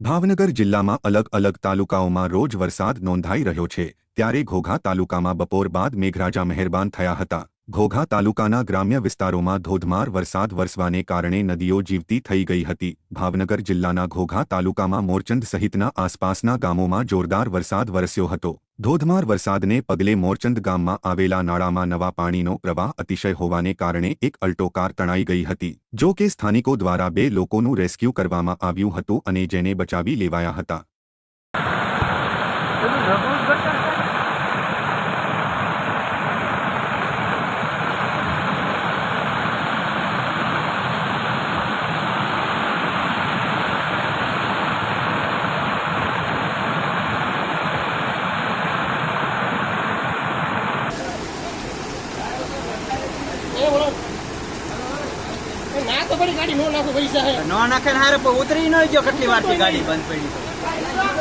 ભાવનગર જિલ્લામાં અલગ અલગ તાલુકાઓમાં રોજ વરસાદ નોંધાઈ રહ્યો છે, ત્યારે ઘોઘા તાલુકામાં બપોર બાદ મેઘરાજા મહેરબાન થયા હતા. ઘોઘા તાલુકાના ગ્રામ્ય વિસ્તારોમાં ધોધમાર વરસાદ વરસવાને કારણે નદીઓ જીવતી થઈ ગઈ હતી. ભાવનગર જિલ્લાના ઘોઘા તાલુકામાં મોરચંદ સહિતના આસપાસના ગામોમાં જોરદાર વરસાદ વરસ્યો હતો. ધોધમાર વરસાદને પગલે મોરચંદ ગામમાં આવેલા નાળામાં નવા પાણીનો પ્રવાહ અતિશય હોવાને કારણે એક અલ્ટો કાર તણાઈ ગઈ હતી. જો કે સ્થાનિકો દ્વારા બે લોકોનું રેસ્ક્યુ કરવામાં આવ્યું હતું અને જેને બચાવી લેવાયા હતા. ના નાખો ન હારે ઉતરી ન ગયો કેટલી વાર ગાડી બંધ પડી